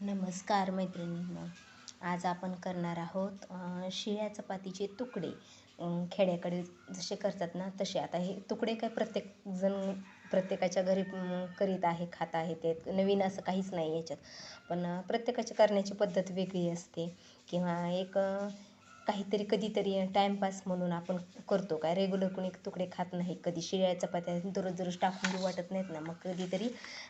नमस्कार मैत्रिणींनो. आज आपण करणार आहोत शिळ्या चपातीचे तुकडे. खेड्याकडे जसे करतात ना तसे. आता हे तुकडे काय प्रत्येकजण प्रत्येकाच्या घरी करीत आहे खात आहे ते. नवीन असं काहीच नाही याच्यात. पण प्रत्येकाची करण्याची पद्धत वेगळी असते. किंवा एक काहीतरी कधीतरी टाईमपास म्हणून आपण करतो. काय रेग्युलर कोणी तुकडे खात नाही कधी शिळ्या चपात्या दररोज दररोज टाकून देऊ वाटत नाहीत ना मग कधीतरी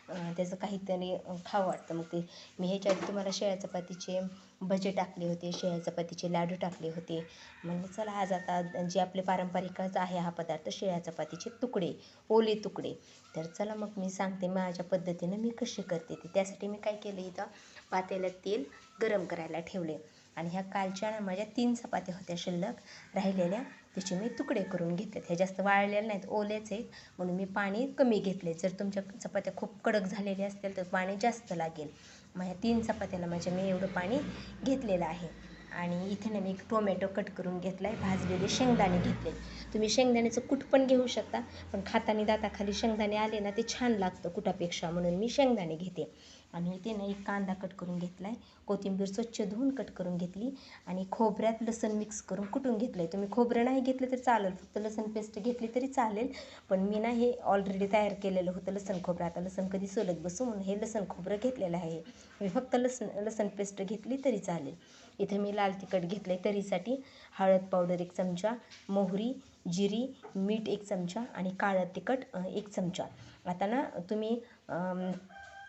त्याचं काहीतरी खावं वाटतं. मग ते मी ह्याच्या आधी तुम्हाला शेळ्या चपातीचे भजे टाकले होते शेळ्या चपातीचे लाडू टाकले होते. म्हणजे चला आज आता जे आपले पारंपरिकच आहे हा पदार्थ शेळ्या चपातीचे तुकडे ओले तुकडे. तर चला मग मी सांगते माझ्या पद्धतीनं मी कशी करते ते. त्यासाठी मी काय केलं इथं पातेल्यात तेल गरम करायला ठेवले आणि ह्या कालच्या माझ्या तीन चपात्या होत्या शिल्लक. राहिलेल्या त्याचे मी तुकडे करून घेतलेत. ह्या जास्त वाळलेल्या नाहीत ओलेच आहेत. म्हणून मी पाणी कमी घेतले जर तुमच्या चपात्या खूप कडक झालेल्या असतील तर पाणी जास्त लागेल. माझ्या तीन चपात्याला माझ्या म्हणजे मी एवढं पाणी घेतलेलं आहे. आणि इथे ना मी एक टोमॅटो कट करून घेतला आहे भाजलेले शेंगदाणे घेतले तुम्ही शेंगदाण्याचं कूट पण घेऊ शकता पण खातानी दाताखाली शेंगदाणे आले ना ते छान लागतं कुटापेक्षा म्हणून मी शेंगदाणे घेते. आणि इथे ना एक कांदा कट करून घेतला आहे कोथिंबीर स्वच्छ धुवून कट करून घेतली आणि खोबऱ्यात लसण मिक्स करून कुटून घेतलं आहे तुम्ही खोबरं नाही घेतलं तरी चालेल फक्त लसण पेस्ट घेतली तरी चालेल पण मी ना हे ऑलरेडी तयार केलेलं होतं लसण खोबरं. आता लसण कधी सोलत बसू म्हणून हे लसण खोबरं घेतलेलं आहे. मी फक्त लसण लसण पेस्ट घेतली तरी चालेल. इथे मी लाल तिखट घेतलं आहे तरीसाठी. हळद पावडर एक चमचा मोहरी जिरी मीठ एक चमचा आणि काळं तिखट एक चमचा. आता ना तुम्ही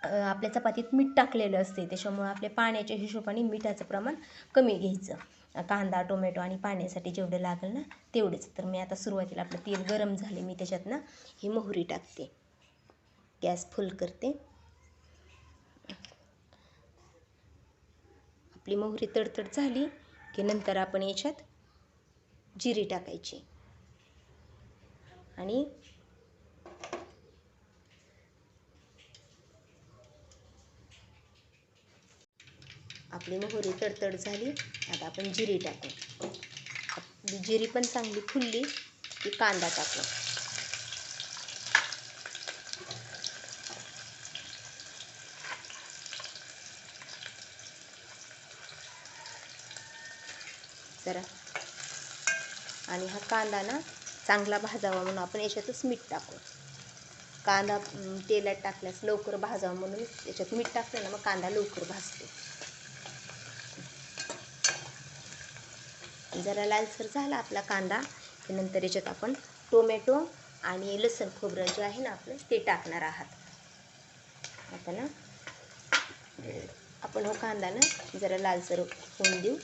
आपल्या चपातीत मीठ टाकलेलं असते त्याच्यामुळं आपल्या पाण्याच्या हिशोबाने मिठाचं प्रमाण कमी घ्यायचं. कांदा टोमॅटो आणि पाण्यासाठी जेवढं लागेल ना तेवढेच. तर मी आता सुरुवातीला आपलं तेल गरम झाले मी त्याच्यात ना ही मोहरी टाकते. गॅस फुल करते. आपली मोहरी तडतड झाली की नंतर आपण याच्यात जिरी टाकायची. आणि आपली मोहरी तडतड झाली. आता आपण जिरी टाकू. आपली जिरी पण चांगली फुलली की कांदा टाकू. जरा. आणि हा कांदा ना चांगला भाजावा म्हणून आपण याच्यातच मीठ टाकू. कांदा तेलात टाकल्यास लवकर भाजावा म्हणून याच्यात मीठ टाकलं ना मग कांदा लवकर भाजतो. जरा लालसर झाला आपला कांदा की नंतर याच्यात आपण टोमॅटो आणि लसण खोबरं जे आहे ना आपलं ते टाकणार आहात. आता ना आपण हो कांदा ना जरा लालसर होऊन देऊ.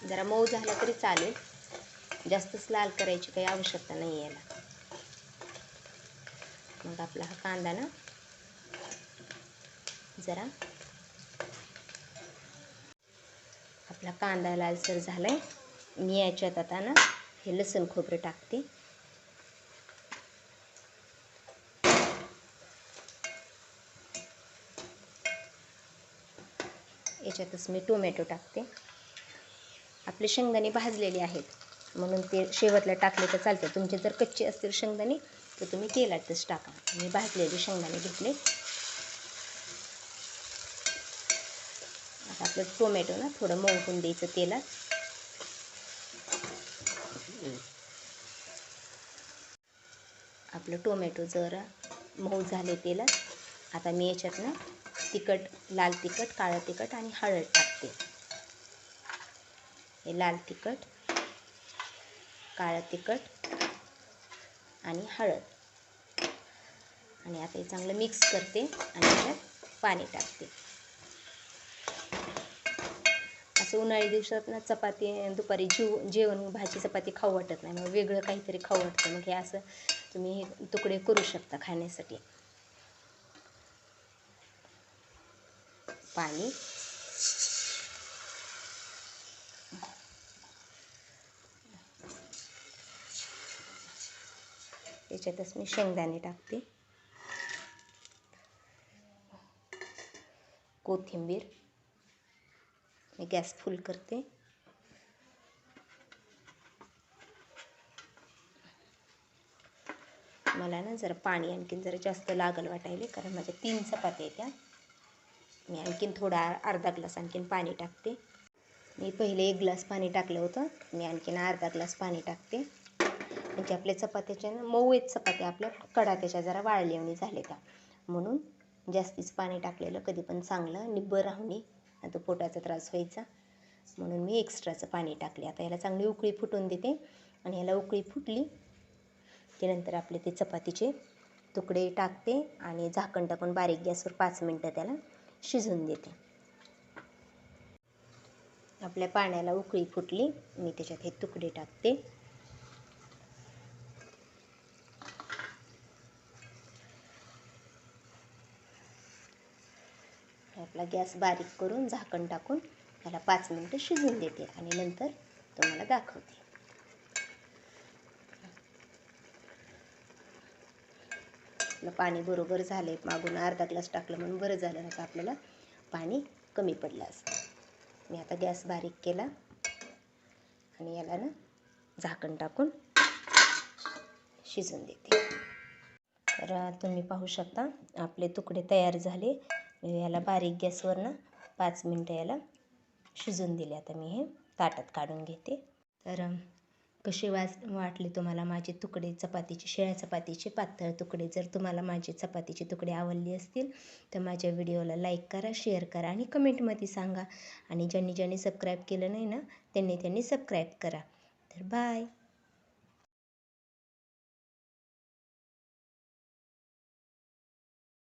जरा मऊ झाला तरी चालेल. जास्तच लाल करायची काही आवश्यकता नाही याला. मग आपला हा कांदा ना जरा आपला कांदा लालसर झालाय. मी याच्यात आता ना हे लसूण खोबरं टाकते. याच्यातच मी टोमॅटो टाकते. आपले शेंगदाणे भाजलेले आहेत. म्हणून ते शेवटला टाकले तर चालते तुमचे जर कच्चे असतील शेंगदाणे तर तुम्ही तेलातच टाका. मी भाजलेले शेंगदाणे घेतले. आता आपलं टोमॅटो ना थोडं मऊ द्यायचं तेलात. आपलं टोमॅटो जरा मऊ झाले तेलात. आता मी याच्यात ना तिखट लाल तिखट काळं तिखट आणि हळद टाक हे लाल तिखट काळं तिखट आणि हळद. आणि आता हे चांगलं मिक्स करते आणि त्याच्यात पाणी टाकते. असं उन्हाळी दिवसात ना चपाती दुपारी जेव जेवण भाजी चपाती खाऊ वाटत नाही. मग वेगळं काहीतरी खाऊ वाटतं. मग हे असं तुम्ही हे तुकडे करू शकता खाण्यासाठी. पाणी. त्याच्यातच मी शेंगदाणे टाकते. कोथिंबीर. मी गॅस फुल करते. मला ना जरा पाणी आणखीन जरा जास्त लागल वाटायले कारण माझ्या तीन चपात्या आहेत त्या. मी आणखीन थोडा अर्धा ग्लास आणखीन पाणी टाकते. मी पहिले एक ग्लास पाणी टाकलं होतं. मी आणखीन अर्धा ग्लास पाणी टाकते. म्हणजे आपल्या चपात्याच्या ना मऊ आहेत चपात्या आपल्या कडा त्याच्या जरा वाळलेवणी झाले त्या. म्हणून जास्तीच पाणी टाकलेलं कधी पण चांगलं निब्बर राहुनी आता पोटाचा त्रास व्हायचा. म्हणून मी एक्स्ट्राचं पाणी टाकले. आता याला चांगली उकळी फुटून देते आणि याला उकळी फुटली की नंतर आपले ते चपातीचे तुकडे टाकते आणि झाकण टाकून बारीक गॅसवर पाच मिनटं त्याला शिजून देते. आपल्या पाण्याला उकळी फुटली मी त्याच्यात हे तुकडे टाकते. आपला गॅस बारीक करून झाकण टाकून त्याला पाच मिनटं शिजून देते आणि नंतर तुम्हाला दाखवते. आपलं पाणी बरोबर झालं आहे मागून अर्धा ग्लास टाकलं म्हणून बरं झालं आता आपल्याला पाणी कमी पडलं असतं. मी आता गॅस बारीक केला आणि याला ना झाकण टाकून शिजून देते. तर तुम्ही पाहू शकता आपले तुकडे तयार झाले. म्हणजे याला बारीक गॅसवरनं पाच मिनटं याला शिजून दिले. आता मी हे ताटात काढून घेते. तर कसे वाज वाटले तुम्हाला माझे तुकडे चपातीचे शिळ्या चपातीचे पातळ तुकडे? जर तुम्हाला माझे चपातीचे तुकडे आवडले असतील तर माझ्या व्हिडिओला लाईक करा शेअर करा आणि कमेंटमध्ये सांगा. आणि ज्यांनी ज्यांनी सबस्क्राईब केलं नाही ना त्यांनी त्यांनी सबस्क्राईब करा. तर बाय.